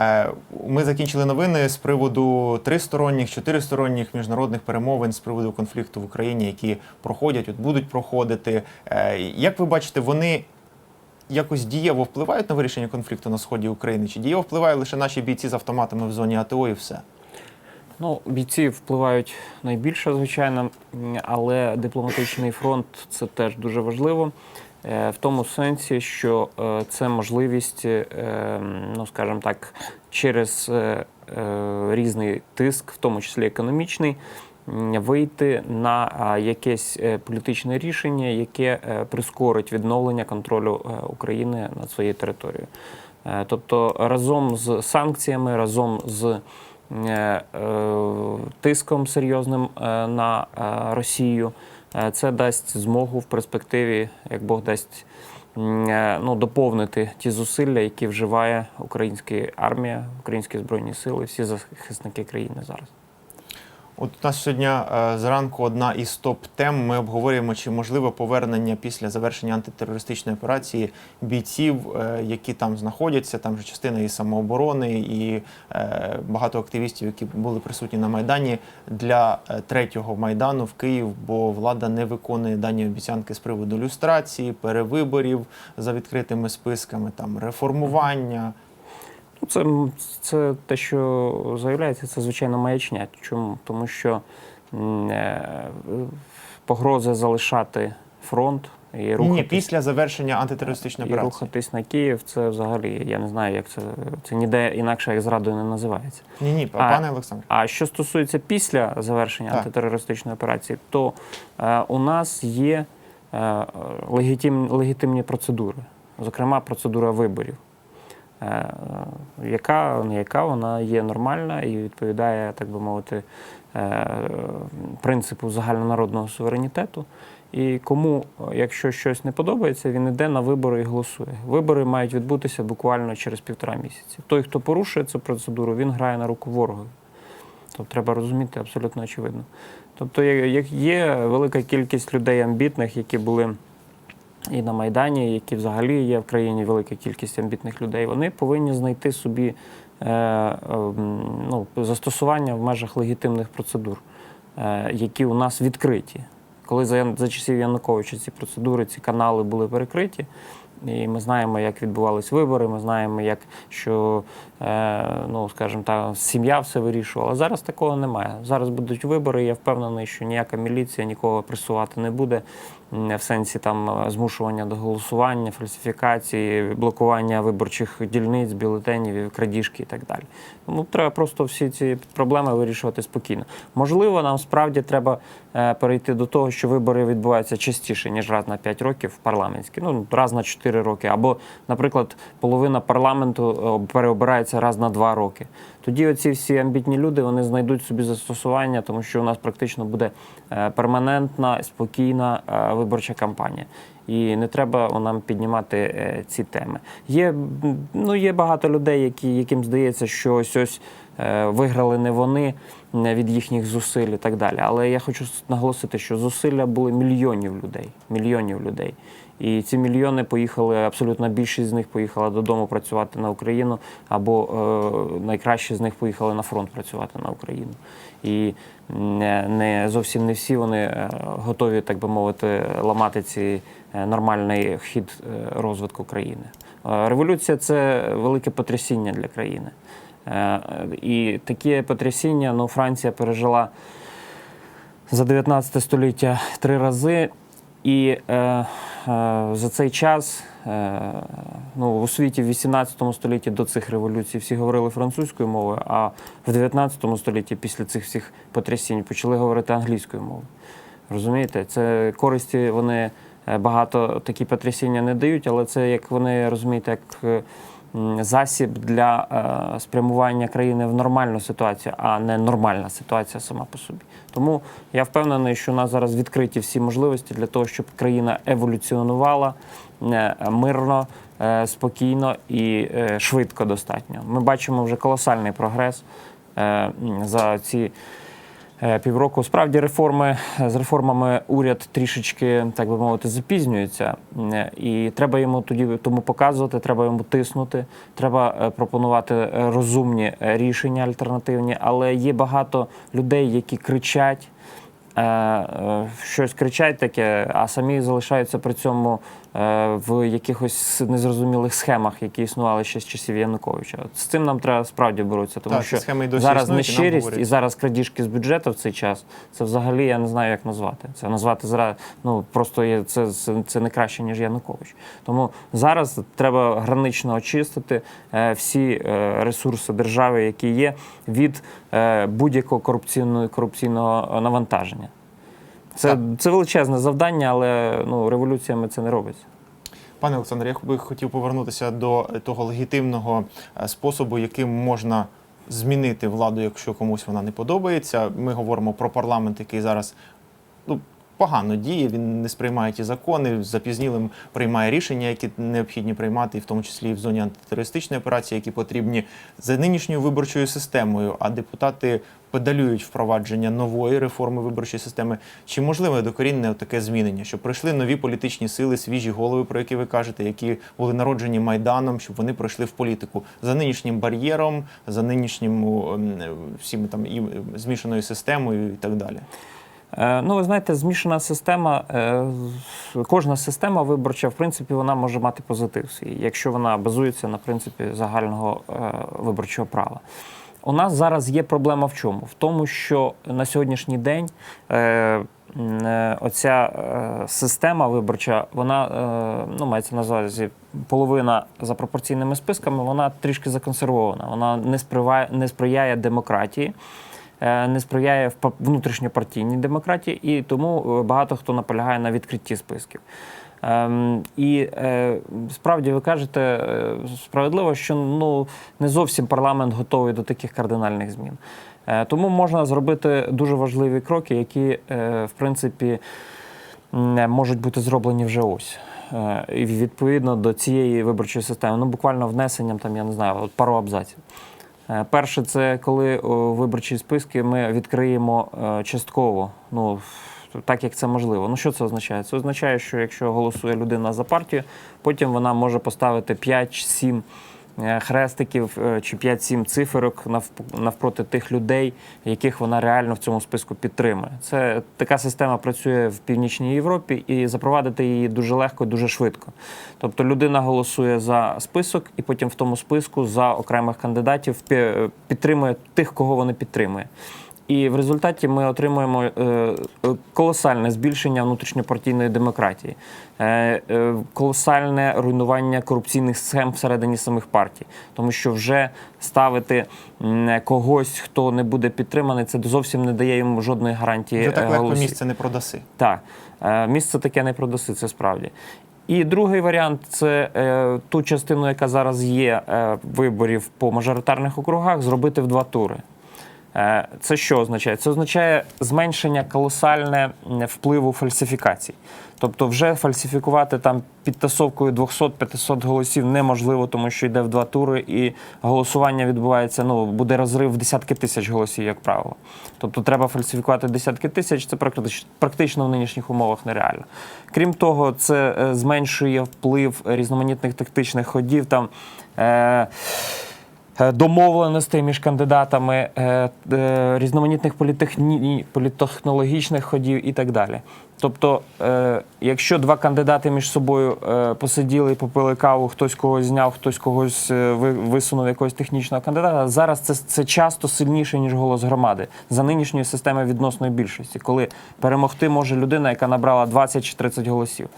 Е, Ми закінчили новини з приводу тристоронніх, чотиристоронніх міжнародних перемовин з приводу конфлікту в Україні, які проходять, от будуть проходити. Е, Як ви бачите, вони якось дієво впливають на вирішення конфлікту на сході України? Чи дієво впливають лише наші бійці з автоматами в зоні АТО і все? Ну, бійці впливають найбільше, звичайно, але дипломатичний фронт це теж дуже важливо. Е, В тому сенсі, що е, це можливість, е, ну скажімо так, через різний тиск, в тому числі економічний, вийти на якесь політичне рішення, яке прискорить відновлення контролю України над своєю територією. Тобто разом з санкціями, разом з тиском серйозним на Росію. Е, Це дасть змогу в перспективі, як Бог дасть, е, ну, доповнити ті зусилля, які вживає українська армія, українські збройні сили, всі захисники країни зараз. От у нас сьогодні е, зранку одна із топ-тем. Ми обговорюємо, чи можливе повернення після завершення антитерористичної операції бійців, е, які там знаходяться. Там же частина і самооборони, і е, багато активістів, які були присутні на майдані для третього майдану в Київ, бо влада не виконує дані обіцянки з приводу люстрації, перевиборів за відкритими списками, там реформування. Ну, Це, це те, що заявляється, це звичайно маячня. Чому? Тому що е, погрози залишати фронт і Ні, після завершення антитерористичної і рухатись на Київ, це взагалі я не знаю, як це це ніде інакше як зрадою не називається. Ні, ні, пане Олександре. А що стосується після завершення Так. антитерористичної операції, то е, у нас є е, легітим, легітимні процедури, зокрема процедура виборів, яка яка вона є нормальна і відповідає, так би мовити, е, принципу загальнонародного суверенітету. І кому, е, якщо щось не подобається, він йде на вибори і голосує. Вибори мають відбутися буквально через півтора місяці. Той, хто порушує цю процедуру, він грає на руку ворогу. Тобто треба розуміти абсолютно очевидно. Тобто, як є велика кількість людей амбітних, які були і на Майдані, які взагалі є в країні велика кількість амбітних людей, вони повинні знайти собі е, е, ну, застосування в межах легітимних процедур, е, які у нас відкриті. Коли за, за часів Януковича ці процедури, ці канали були перекриті, і ми знаємо, як відбувались вибори, ми знаємо, як що, е, ну, скажімо так, сім'я все вирішувала. Зараз такого немає. Зараз будуть вибори. Я впевнений, що ніяка міліція нікого пресувати не буде в сенсі там е, змушування до голосування, фальсифікації, блокування виборчих дільниць, бюлетенів, крадіжки і так далі. Тому треба просто всі ці проблеми вирішувати спокійно. Можливо, нам справді треба е, перейти до того, що вибори відбуваються частіше ніж раз на 5 років в парламентські, ну раз на 4 роки, або, наприклад, половина парламенту е, переобирається раз на 2 роки. Тоді оці всі амбітні люди вони знайдуть собі застосування, тому що у нас практично буде е, перманентна, спокійна е, виборча кампанія. І не треба нам піднімати е, ці теми. Є, ну, є багато людей, які, яким здається, що ось ось е, виграли не вони від їхніх зусиль і так далі. Але я хочу наголосити, що зусилля були мільйонів людей. Мільйонів людей. І ці мільйони поїхали, абсолютна більшість з них поїхала додому працювати на Україну, або е, найкращі з них поїхали на фронт працювати на Україну. І не, не зовсім не всі вони е, готові, так би мовити, ламати ці нормальний хід е, розвитку країни. Е, Революція це велике потрясіння для країни. Е, І таке потрясіння ну, Франція пережила за 19 століття три рази. І е, е, за цей час е, ну, у світі в 18 столітті до цих революцій всі говорили французькою мовою, а в 19 столітті після цих всіх потрясінь почали говорити англійською мовою. Розумієте, це користі вони е, багато такі потрясіння не дають, але це як вони розумієте, як е, засіб для е, спрямування країни в нормальну ситуацію, а не нормальна ситуація сама по собі. Тому я впевнений, що у нас зараз відкриті всі можливості для того, щоб країна еволюціонувала е, мирно, е, спокійно і е, швидко достатньо. Ми бачимо вже колосальний прогрес е, за ці е, півроку. Справді реформи з реформами уряд трішечки, так би мовити, запізнюється, Е, і треба йому тоді тому показувати, треба йому тиснути, треба е, пропонувати е, розумні е, рішення альтернативні. Але є багато людей, які кричать. Е, е, Щось кричать таке, а самі залишаються при цьому е, в якихось незрозумілих схемах, які існували ще з часів Януковича. От з цим нам треба справді боротися, тому Так, що схеми досі зараз і нещирість говорять. і зараз крадіжки з бюджету в цей час. Це взагалі я не знаю, як назвати. Це назвати зра... ну просто є це, це, це не краще ніж Янукович. Тому зараз треба гранично очистити е, всі е, ресурси держави, які є, від е, будь-якого корупційного корупційного навантаження. Це, це величезне завдання, але ну революціями це не робиться. Пане Олександре, я би хотів повернутися до того легітимного е, способу, яким можна змінити владу, якщо комусь вона не подобається. Ми говоримо про парламент, який зараз погано діє, він не сприймає ті закони, запізнілим приймає рішення, які необхідні приймати, і в тому числі і в зоні антитерористичної операції, які потрібні за нинішньою виборчою системою. А депутати педалюють впровадження нової реформи виборчої системи. Чи можливе докорінне таке змінення, щоб прийшли нові політичні сили, свіжі голови, про які ви кажете, які були народжені майданом, щоб вони пройшли в політику за нинішнім бар'єром, за нинішнім ем, всіми там і е, змішаною системою і так далі. Е, Ну, ви знаєте, змішана система, е, кожна система виборча, в принципі, вона може мати позитив якщо вона базується на принципі загального е, виборчого права. У нас зараз є проблема в чому? В тому, що на сьогоднішній день оця система виборча, вона ну, мається на увазі половина за пропорційними списками, вона трішки законсервована. Вона не сприяє, демократії не сприяє внутрішньопартійній демократії, і тому е, багато хто наполягає на відкритті списків. Ем, і е, справді ви кажете е, справедливо, що ну не зовсім парламент готовий до таких кардинальних змін. Е, тому можна зробити дуже важливі кроки, які е, в принципі можуть бути зроблені вже ось. Е, І відповідно до цієї виборчої системи, ну буквально внесенням там, я не знаю, от пару абзаців. Е, Перше, це коли виборчі списки ми відкриємо е, частково. Ну так як це можливо. Ну що це означає? Це означає, що якщо голосує людина за партію, потім вона може поставити 5-7 е, хрестиків е, чи 5-7 циферок навп- навпроти тих людей, яких вона реально в цьому списку підтримує. Це така система працює в північній Європі, і запровадити її дуже легко, дуже швидко. Тобто людина голосує за список, і потім в тому списку за окремих кандидатів підтримує тих, кого вони підтримує. І в результаті ми отримуємо е, колосальне збільшення внутрішньопартійної демократії, е, е, колосальне руйнування корупційних схем всередині самих партій, тому що вже ставити когось, хто не буде підтриманий, це зовсім не дає йому жодної гарантії. Вже так легко місце не продаси. Так, місце таке не продаси, це справді. І другий варіант це е, ту частину, яка зараз є е, виборів по мажоритарних округах, зробити в два тури. Е, Це що означає? Це означає зменшення колосальне впливу фальсифікацій. Тобто, вже фальсифікувати там підтасовкою 200-500 голосів неможливо, тому що йде в два тури, і голосування відбувається. Ну буде розрив в десятки тисяч голосів, як правило. Тобто, треба фальсифікувати десятки тисяч. Це практично в нинішніх умовах нереально. Крім того, це е, зменшує вплив різноманітних тактичних ходів. Там е, домовленостей між кандидатами, е, е, різноманітних політехні... політтехнологічних ходів і так далі. Тобто, е, якщо два кандидати між собою е, посиділи і попили каву, хтось когось зняв, хтось когось е, висунув якогось технічного кандидата, зараз це, це часто сильніше, ніж голос громади за нинішньої системи відносної більшості, коли перемогти може людина, яка набрала 20 чи 30 голосів.